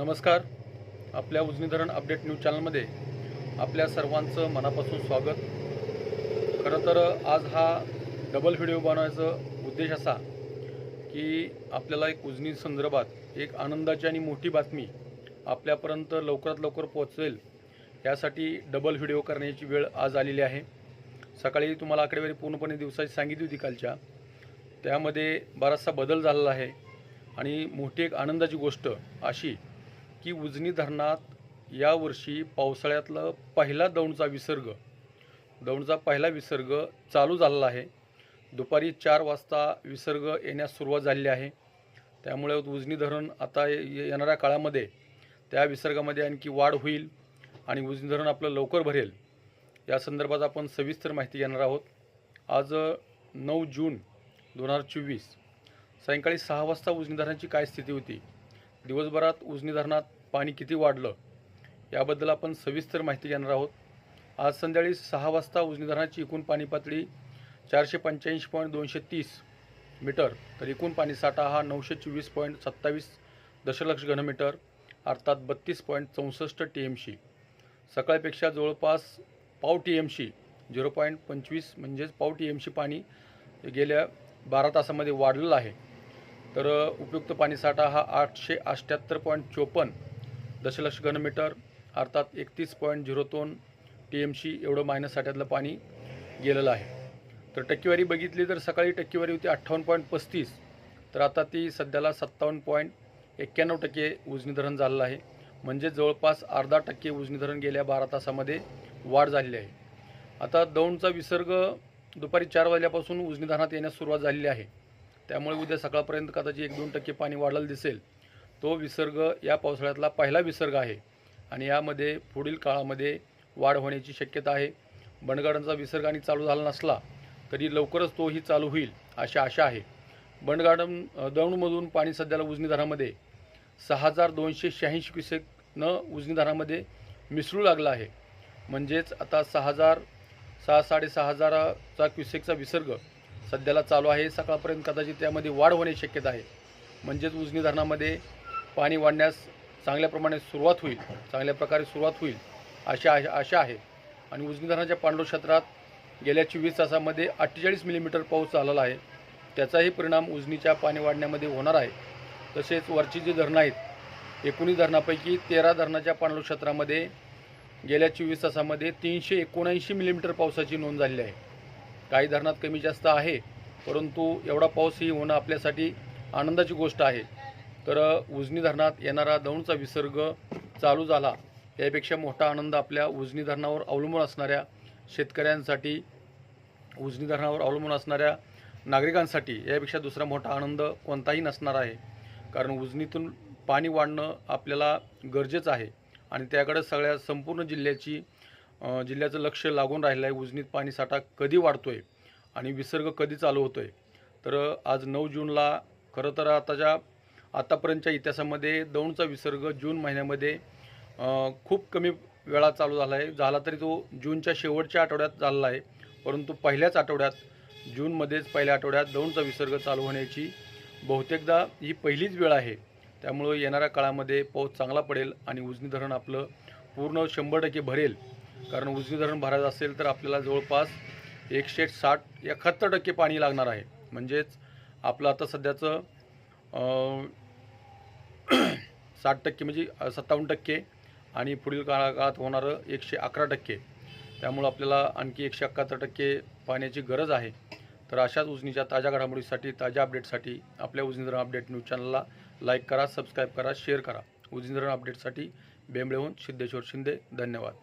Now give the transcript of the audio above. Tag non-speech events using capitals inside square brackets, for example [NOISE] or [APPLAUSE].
नमस्कार. आपल्या उजनी धरण अपडेट न्यूज चॅनलमध्ये आपल्या सर्वांचं मनापासून स्वागत. खरं तर आज हा डबल व्हिडिओ बनवायचा उद्देश असा की आपल्याला एक उजनी संदर्भात एक आनंदाची आणि मोठी बातमी आपल्यापर्यंत लवकरात लवकर पोहोचेल यासाठी डबल व्हिडिओ करण्याची वेळ आज आलेली आहे. सकाळी तुम्हाला आकडेवारी पूर्णपणे दिवसाची सांगितली होती कालच्या. त्यामध्ये बराचसा बदल झालेला आहे आणि मोठी एक आनंदाची गोष्ट अशी की उजनी धरणात यावर्षी पावसाळ्यातलं पहिला दौंडचा विसर्ग दौंडचा पहिला विसर्ग चालू झालेला आहे. दुपारी चार वाजता विसर्ग येण्यास सुरुवात झालेली आहे. त्यामुळे उजनी धरण आता ये- येणाऱ्या काळामध्ये त्या विसर्गामध्ये आणखी वाढ होईल आणि उजनी धरण आपलं लवकर भरेल. या संदर्भात आपण सविस्तर माहिती घेणार आहोत. आज नऊ जून दोन हजार चोवीस सायंकाळी सहा वाजता उजनी धरणाची काय स्थिती होती? दिवसभरात उजनी धरणात पाणी किती वाढलं याबद्दल आपण सविस्तर माहिती घेणार आहोत. आज संध्याकाळी सहा वाजता उजनी धरणाची एकूण पाणी पातळी चारशे पंच्याऐंशी पॉईंट दोनशे तीस मीटर तर एकूण पाणीसाठा हा नऊशे चोवीस पॉईंट सत्तावीस दशलक्ष घनमीटर अर्थात बत्तीस पॉईंट चौसष्ट टी एम सी सकाळपेक्षा जवळपास पाव T M C zero point पंचवीस म्हणजेच पाव टी एम सी पाणी गेल्या बारा तासामध्ये वाढलेलं आहे. तर उपयुक्त पाणीसाठा हा आठशे अठ्ठ्याहत्तर पॉईंट चोपन्न दशलक्ष घनमीटर अर्थात एकतीस पॉईंट झिरो दोन टी एम सी एवढं मायनस साठ्यातलं पाणी गेलेलं आहे. तर टक्केवारी बघितली तर सकाळी टक्केवारी होती अठ्ठावन्न पॉईंट पस्तीस तर आता ती सध्याला सत्तावन्न पॉईंट एक्क्याण्णव टक्के उजनी धरण झालेलं आहे. म्हणजे जवळपास अर्धा टक्के उजनी धरण गेल्या बारा तासामध्ये वाढ झालेली आहे. आता दौंडचा विसर्ग दुपारी चार वाजल्यापासून उजनी धरणात येण्यास सुरुवात झालेली आहे. त्यामुळे उद्या सकाळपर्यंत कदाचित एक दोन टक्के पाणी वाढलेलं दिसेल. तो विसर्ग या पावसाळ्यातला पहिला विसर्ग आहे आणि यामध्ये पुढील काळामध्ये वाढ होण्याची शक्यता आहे. बंडगार्डनचा विसर्ग आणि चालू झाला नसला तरी लवकरच तोही चालू होईल अशी आशा आहे. बंडगार्डन दौंडमधून पाणी सध्याला उजनी धरणामध्ये सहा हजार दोनशे शहाऐंशी क्युसेकनं उजनी धरणामध्ये मिसळू लागला आहे. म्हणजेच आता सहा हजार सहा साडेसहा हजाराचा क्युसेकचा विसर्ग सध्याला चालू आहे. सकाळपर्यंत कदाचित त्यामध्ये वाढ होण्याची शक्यता आहे. म्हणजेच उजनी धरणामध्ये पाणी वाढण्यास चांगल्या प्रमाणे सुरुवात होईल. चांगल्या प्रकारे सुरुवात होईल अशी आशा आशा आहे. आणि उजनी धरणाच्या पांडव क्षेत्रात गेल्या चोवीस तासामध्ये अठ्ठेचाळीस मिलीमीटर पाऊस झालेला आहे. त्याचाही परिणाम उजनीच्या पाणी वाढण्यामध्ये होणार आहे. तसेच वरची जी धरणं आहेत एकोणीस धरणापैकी तेरा धरणाच्या पाणलोट क्षेत्रामध्ये गेल्या चोवीस तासामध्ये तीनशे एकोणऐंशी मिलीमीटर पावसाची नोंद झालेली आहे. काही धरणात कमी जास्त आहे परंतु एवढा पाऊसही होणं आपल्यासाठी आनंदाची गोष्ट आहे. तर उजनी धरणात येणारा दौंडचा विसर्ग चालू झाला. यापेक्षा मोठा आनंद आपल्या उजनी धरणावर अवलंबून असणाऱ्या शेतकऱ्यांसाठी उजनी धरणावर अवलंबून असणाऱ्या नागरिकांसाठी यापेक्षा दुसरा मोठा आनंद कोणताही नसणार आहे. कारण उजनीतून पाणी वाढणं आपल्याला गरजेचं आहे आणि त्याकडे सगळ्या संपूर्ण जिल्ह्याची जिल्ह्याचं लक्ष लागून राहिलं आहे उजनीत पाणीसाठा कधी वाढतो आहे आणि विसर्ग कधी चालू होतो आहे तर आज नऊ जूनला खरं तर आताच्या आतापर्यंतच्या इतिहासामध्ये दौंडचा विसर्ग जून महिन्यामध्ये खूप कमी वेळा चालू झाला आहे झाला तरी तो जूनच्या शेवटच्या आठवड्यात झालेला आहे. परंतु पहिल्याच आठवड्यात जूनमध्येच पहिल्या आठवड्यात दौंडचा विसर्ग चालू होण्याची बहुतेकदा ही पहिलीच वेळ आहे. त्यामुळं येणाऱ्या काळामध्ये पाऊस चांगला पडेल आणि उजनी धरण आपलं पूर्ण शंभर टक्के भरेल. कारण उजनी धरण भरायचं असेल तर आपल्याला जवळपास एकशे साठ एकाहत्तर टक्के पाणी लागणार आहे. म्हणजेच आपलं आता सध्याचं [CLEARS THROAT] साठ टक्के म्हणजे सत्तावन्न टक्के आणि पुढील काळा काळात होणारं एकशे अकरा टक्के. त्यामुळं आपल्याला आणखी एकशे एकाहत्तर टक्के पाण्याची गरज आहे. तर अशाच उजनीच्या ताज्या घडामोडीसाठी ताज्या अपडेटसाठी आपल्या उजनीधरण अपडेट न्यूज चॅनलला लाईक करा सबस्क्राईब करा शेअर करा. उजनीधरण अपडेटसाठी बेंबळेहून सिद्धेश्वर शिंदे. धन्यवाद.